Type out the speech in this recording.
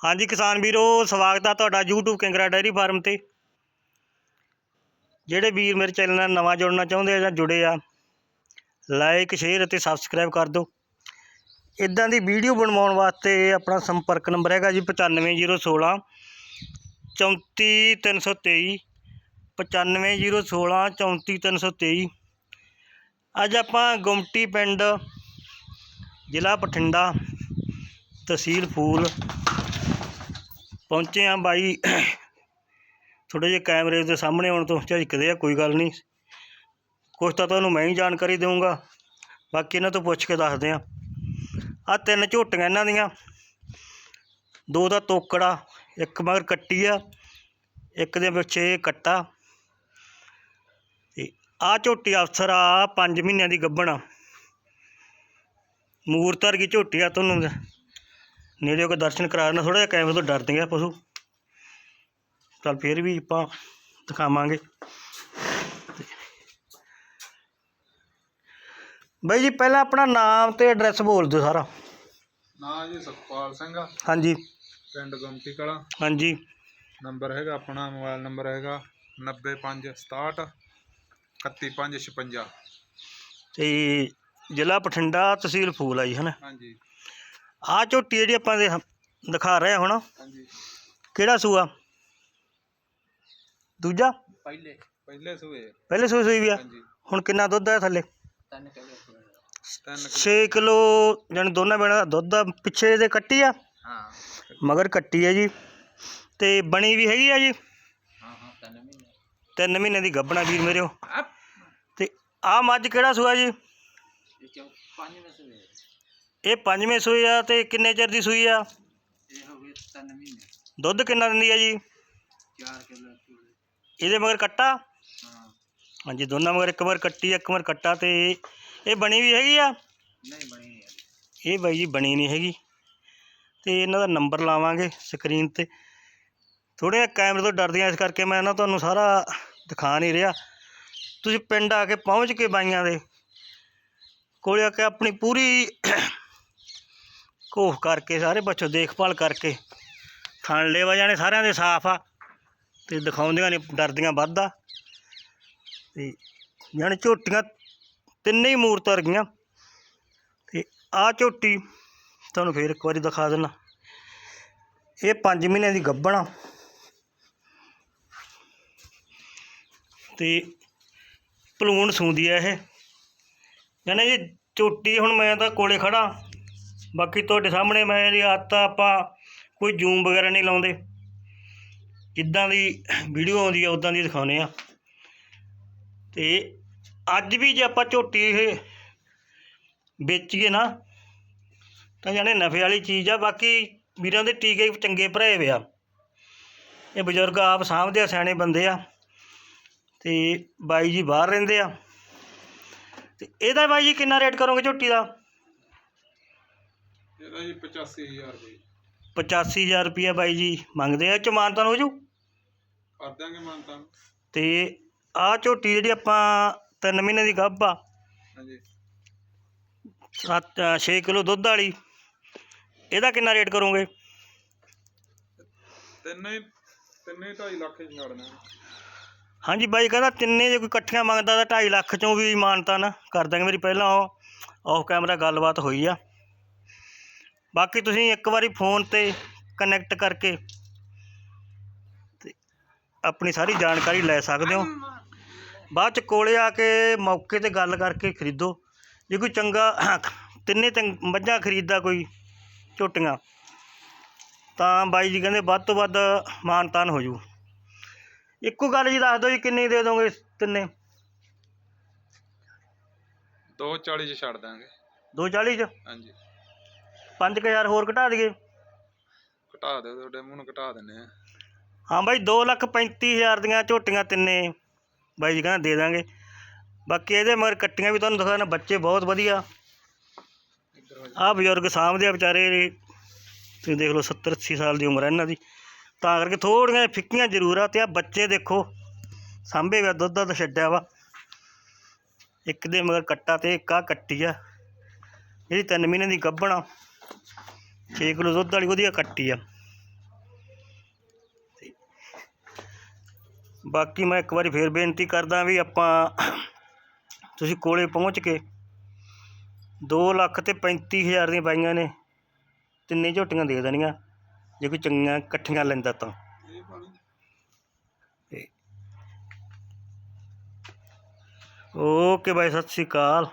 ਹਾਂਜੀ ਕਿਸਾਨ ਵੀਰੋ, ਸਵਾਗਤ ਆ ਤੁਹਾਡਾ YouTube ਕਿੰਗਰਾ ਡੈਰੀ ਫਾਰਮ ਤੇ। ਜਿਹੜੇ ਵੀਰ ਮੇਰੇ ਚੈਨਲ ਨਾਲ ਨਵਾਂ ਜੁੜਨਾ ਚਾਹੁੰਦੇ ਆ ਜਾਂ ਜੁੜੇ ਆ ਲਾਈਕ ਸ਼ੇਅਰ ਅਤੇ ਸਬਸਕ੍ਰਾਈਬ ਕਰ ਦਿਓ। ਇਦਾਂ ਦੀ ਵੀਡੀਓ ਬਣਵਾਉਣ ਵਾਸਤੇ ਆਪਣਾ ਸੰਪਰਕ ਨੰਬਰ ਹੈਗਾ ਜੀ 95016 34323 95016 34323 ਅੱਜ ਆਪਾਂ ਗੁਮਟੀ ਪਿੰਡ ਜ਼ਿਲ੍ਹਾ ਬਠਿੰਡਾ ਤਹਿਸੀਲ ਫੂਲ ਪਹੁੰਚੇ ਆ ਬਾਈ। ਥੋੜੇ ਜਿਹੇ ਕੈਮਰੇ ਦੇ ਸਾਹਮਣੇ ਆਉਣ ਤੋਂ ਝਿਜਕਦੇ ਆ, ਕੋਈ ਗੱਲ ਨਹੀਂ। ਕੁਛ ਤਾਂ ਤੁਹਾਨੂੰ ਮੈਂ ਹੀ ਜਾਣਕਾਰੀ ਦੇਵਾਂਗਾ ਬਾਕੀ ਇਹਨਾਂ ਤੋਂ ਪੁੱਛ ਕੇ ਦੱਸਦੇ ਆ ਆ ਤਿੰਨ ਝੋਟੀਆਂ ਇਹਨਾਂ ਦੀਆਂ। ਦੋ ਦਾ ਤੋਕੜਾ, ਇੱਕ ਮਗਰ ਕੱਟੀ ਆ, ਇੱਕ ਦੇ ਵਿੱਚ ਇਹ ਕੱਟਾ। ਤੇ ਆ ਝੋਟੀ ਅਫਸਰ ਆ 5 ਮਹੀਨਿਆਂ ਦੀ ਗੱਭਣ ਆ। ਮੂਰਤਰ ਕੀ ਝੋਟੀ ਆ ਤੁਹਾਨੂੰ। ਨੇੜੇ ਹੋ ਕੇ ਦਰਸ਼ਨ ਕਰਾ ਦੇਣਾ ਥੋੜਾ ਜਿਹਾ ਕੈਮਰੇ ਤੋਂ ਡਰਦੇ ਆ ਪਸ਼ੂ। ਚੱਲ ਫਿਰ ਵੀ ਆਪਾਂ ਦਿਖਾਵਾਂਗੇ। ਬਾਈ ਜੀ ਪਹਿਲਾਂ ਆਪਣਾ ਨਾਮ ਤੇ ਐਡਰੈਸ ਬੋਲ ਦਿਓ ਸਾਰਾ। ਨਾਂ ਜੀ ਸੁਖਪਾਲ ਸਿੰਘ ਆ, ਹਾਂਜੀ। ਪਿੰਡ ਗੁੰਮਟੀ ਕਲਾਂ। ਹਾਂਜੀ। ਨੰਬਰ ਹੈਗਾ ਆਪਣਾ ਮੋਬਾਈਲ ਨੰਬਰ ਹੈਗਾ 9567 31556 ਤੇ ਜ਼ਿਲ੍ਹਾ ਬਠਿੰਡਾ ਤਹਿਸੀਲ ਫੂਲ ਆ ਜੀ ਹਨਾ ਹਾਂਜੀ। ਆ ਝੋਟੀ ਜਿਹੜੀ ਆਪਾਂ ਦੇ ਦਿਖਾ ਰਹੇ ਆ ਹੁਣ। ਹਾਂਜੀ। ਕਿਹੜਾ ਸੂਆ? ਦੂਜਾ? ਪਹਿਲੇ ਪਹਿਲੇ ਸੂਏ। ਪਹਿਲੇ ਸੂਈ ਸੂਈ ਵੀ ਆ। ਹਾਂਜੀ। ਹੁਣ ਕਿੰਨਾ ਦੁੱਧ ਹੈ ਥੱਲੇ? ਤਿੰਨ ਤਿੰਨ 6 ਕਿਲੋ ਜਾਣੀ ਦੋਨਾਂ ਬੇਣਾ ਦਾ ਦੁੱਧ ਆ ਪਿੱਛੇ ਇਹਦੇ ਕੱਟੀ ਆ? ਹਾਂ। ਮਗਰ ਕੱਟੀ ਹੈ ਜੀ। ਤੇ ਬਣੀ ਵੀ ਹੈਗੀ ਆ ਜੀ? ਹਾਂ ਹਾਂ ਤਿੰਨ ਮਹੀਨੇ। ਤਿੰਨ ਮਹੀਨੇ ਦੀ ਗੱਭਣਾ ਵੀਰ ਮੇਰਿਓ ਤੇ ਆ ਮੱਝ ਕਿਹੜਾ ਸੂਆ ਜੀ? ਇਹ ਚੋਂ ਸੂਏ। ਇਹ ਪੰਜਵੇਂ ਸੂਈ ਆ ਤੇ ਕਿੰਨੇ ਚਿਰ ਦੀ ਸੂਈ ਆ? ਇਹ ਹੋ ਗਏ ਤਿੰਨ ਮਹੀਨੇ। ਦੁੱਧ ਕਿੰਨਾ ਦਿੰਦੀ ਆ ਜੀ? 4 ਕਿਲੋ ਚੂੜੇ ਇਹਦੇ ਮਗਰ ਕੱਟਾ? ਹਾਂ। ਹਾਂਜੀ ਦੋਨਾਂ ਮਗਰ ਇੱਕ ਮਗਰ ਕੱਟੀ ਇੱਕ ਮਗਰ ਕੱਟਾ ਤੇ ਇਹ ਬਣੀ ਵੀ ਹੈਗੀ ਆ? ਨਹੀਂ ਬਣੀ ਨਹੀਂ ਅਜੇ ਇਹ ਬਾਈ ਜੀ ਬਣੀ ਨਹੀਂ ਹੈਗੀ। ਤੇ ਇਹਨਾਂ ਦਾ ਨੰਬਰ ਲਾਵਾਂਗੇ ਸਕਰੀਨ ਤੇ। ਥੋੜ੍ਹੇ ਜਿਹਾ ਕੈਮਰੇ ਤੋਂ ਡਰਦੀਆਂ ਇਸ ਕਰਕੇ ਮੈਂ ਨਾ ਤੁਹਾਨੂੰ ਸਾਰਾ ਦਿਖਾ ਨਹੀਂ ਰਿਹਾ। ਤੁਸੀਂ ਪਿੰਡ ਆ ਕੇ ਪਹੁੰਚ ਕੇ ਬਾਈਆਂ ਦੇ। ਕੋਲੇ ਆ ਕੇ ਆਪਣੀ ਪੂਰੀ ਘੋਖ ਕਰਕੇ, ਸਾਰੇ ਬੱਚੋ ਦੇਖਭਾਲ ਕਰਕੇ। ਥਣ ਲੇਵਾ ਜਾਣੇ, ਸਾਰਿਆਂ ਦੇ ਸਾਫ਼ ਆ। ਤੇ ਦਿਖਾਉਂਦੀਆਂ ਨੇ, ਡਰਦੀਆਂ ਵੱਧਦਾ। ਆ ਤੇ ਜਾਣੀ ਝੋਟੀਆਂ ਤਿੰਨੇ ਹੀ ਮੂਰਤ ਵਰਗੀਆਂ। ਤੇ ਆ ਝੋਟੀ ਤੁਹਾਨੂੰ ਫੇਰ ਇੱਕ ਵਾਰੀ ਦਿਖਾ ਦਿੰਨਾ। ਇਹ 5 ਮਹੀਨਿਆਂ ਦੀ ਗੱਭਣ ਆ। ਤੇ ਪਲੂਣ ਸੂੰਦੀ ਆ ਇਹ। ਜਾਨੇ ਜੀ ਝੋਟੀ, ਹੁਣ ਮੈਂ ਤਾਂ ਕੋਲੇ ਖੜਾ ਬਾਕੀ ਤੁਹਾਡੇ ਸਾਹਮਣੇ ਮੈਂ ਇਹਦੀ ਆਦਤ ਆ, ਆਪਾਂ ਕੋਈ ਜੂਮ ਵਗੈਰਾ ਨਹੀਂ ਲਾਉਂਦੇ। ਜਿੱਦਾਂ ਦੀ ਵੀਡੀਓ ਆਉਂਦੀ ਆ ਉਦਾਂ ਦੀ ਦਿਖਾਉਨੇ ਆ। ਤੇ ਅੱਜ ਵੀ ਜੇ ਆਪਾਂ ਝੋਟੀ ਇਹ ਵੇਚੀਏ ਨਾ ਤਾਂ ਜਾਣੇ ਨਫੇ ਵਾਲੀ ਚੀਜ਼ ਆ। ਬਾਕੀ ਵੀਰਾਂ ਦੇ ਟੀਕੇ ਚੰਗੇ ਭਰਾਏ ਵੇ ਆ। ਇਹ ਬਜ਼ੁਰਗ ਆਪ ਸਾਂਭਦੇ ਆ ਸਿਆਣੇ ਬੰਦੇ ਆ। ਤੇ ਬਾਈ ਜੀ ਬਾਹਰ ਰਹਿੰਦੇ ਆ। ਤੇ ਇਹਦਾ ਬਾਈ ਜੀ ਕਿੰਨਾ ਰੇਟ ਕਰੋਗੇ ਝੋਟੀ ਦਾ? ਇਹਦਾ ਜੀ 85000 ਰੁਪਏ 85000 ਰੁਪਿਆ ਬਾਈ ਜੀ। ਮੰਗਦੇ ਆ ਚਮਾਨਤਨ ਹੋ ਜੂ ਕਰ ਦਾਂਗੇ ਮਾਨਤਾ ਤੇ ਆਹ ਝੋਟੀ ਜਿਹੜੀ ਆਪਾਂ 3 ਮਹੀਨੇ ਦੀ ਗੱਭ ਆ। ਹਾਂਜੀ। 7 6 ਕਿਲੋ ਦੁੱਧ ਵਾਲੀ। ਇਹਦਾ ਕਿੰਨਾ ਰੇਟ ਕਰੋਗੇ? ਤਿੰਨੇ ਤਿੰਨੇ 2.5 ਲੱਖ ਹੀ ਛੱਡਣਾ ਹਾਂਜੀ ਬਾਈ ਕਹਿੰਦਾ ਤਿੰਨੇ ਜੇ ਕੋਈ ਇਕੱਠੀਆਂ ਮੰਗਦਾ ਤਾਂ 2.5 ਲੱਖ ਚੋਂ ਵੀ ਮਾਨਤਾ ਨਾ ਕਰ ਦਾਂਗੇ ਮੇਰੀ ਪਹਿਲਾਂ ਉਹ ਆਫ ਕੈਮਰਾ ਗੱਲਬਾਤ ਹੋਈ ਆ। ਬਾਕੀ ਤੁਸੀਂ ਇੱਕ ਵਾਰੀ ਫੋਨ ਤੇ ਕਨੈਕਟ ਕਰਕੇ ਤੇ ਆਪਣੀ ਸਾਰੀ ਜਾਣਕਾਰੀ ਲੈ ਸਕਦੇ ਹੋ। ਬਾਅਦ ਚ ਕੋਲੇ ਆ ਕੇ ਮੌਕੇ ਤੇ ਗੱਲ ਕਰਕੇ ਖਰੀਦੋ। ਜੇ ਕੋਈ ਚੰਗਾ ਤਿੰਨੇ ਮੱਝਾਂ ਖਰੀਦਦਾ ਕੋਈ ਝੋਟੀਆਂ ਤਾਂ ਬਾਈ ਜੀ ਕਹਿੰਦੇ ਵੱਧ ਤੋਂ ਵੱਧ ਮਾਨਤਾਨ ਹੋ ਜੂ। ਇੱਕੋ ਗੱਲ ਜੀ ਦੱਸ ਦਿਓ ਜੀ ਕਿੰਨੀ ਦੇ ਦੋਗੇ ਤਿੰਨੇ? 240 ਚ ਛੱਡ ਦਾਂਗੇ। 240 ਚ? ਹਾਂਜੀ। 5000 ਹੋਰ ਘਟਾ ਦਈਏ। ਘਟਾ ਦਿਓ ਤੁਹਾਡੇ ਮੂੰਹ ਨੂੰ ਘਟਾ ਦਿੰਨੇ ਆ। ਹਾਂ ਬਾਈ 235000 ਦੀਆਂ ਝੋਟੀਆਂ ਤਿੰਨੇ ਬਾਈ ਜੀ ਕਹਿੰਦਾ ਦੇ ਦਾਂਗੇ। ਬਾਕੀ ਇਹਦੇ ਮਗਰ ਕੱਟੀਆਂ ਵੀ ਤੁਹਾਨੂੰ ਦਿਖਾਣਾ ਬੱਚੇ ਬਹੁਤ ਵਧੀਆ। ਆਹ ਬਜ਼ੁਰਗ ਆ ਵਿਚਾਰੇ ਤੁਸੀਂ ਦੇਖ ਲਓ 70 80 ਸਾਲ ਦੀ ਉਮਰ ਹੈ ਇਹਨਾਂ ਦੀ। ਤਾਂ ਕਰਕੇ ਥੋੜੀਆਂ ਫਿੱਕੀਆਂ ਜ਼ਰੂਰ ਆ ਤੇ ਆ ਬੱਚੇ ਦੇਖੋ ਸਾਂਭੇ ਵਾ ਦੁੱਧ ਦਾ ਛੱਡਿਆ ਵਾ। ਇੱਕ ਦੇ ਮਗਰ ਕੱਟਾ ਤੇ ਇੱਕ ਆ ਕੱਟੀ ਆ। ਜਿਹੜੀ 3 ਮਹੀਨੇ ਦੀ ਗੱਭਣ ਆ। 6 ਕਿਲੋ ਦੁੱਧ ਵਾਲੀ ਵਧੀਆ ਕੱਟੀ ਆ। ਬਾਕੀ ਮੈਂ ਇੱਕ ਵਾਰੀ ਫੇਰ ਬੇਨਤੀ ਕਰਦਾ ਵੀ ਆਪਾਂ ਤੁਸੀਂ ਕੋਲੇ ਪਹੁੰਚ ਕੇ 2 ਲੱਖ ਤੇ 35000 ਦੀਆਂ ਬਾਈਆਂ ਨੇ ਤਿੰਨੇ ਝੋਟੀਆਂ ਦੇ ਦੇਣੀਆਂ, ਜੇ ਕੋਈ ਚੰਗੀਆਂ ਇਕੱਠੀਆਂ ਲੈਂਦਾ ਤਾਂ ਓਕੇ ਬਾਈ, ਸਤਿ ਸ਼੍ਰੀ ਅਕਾਲ।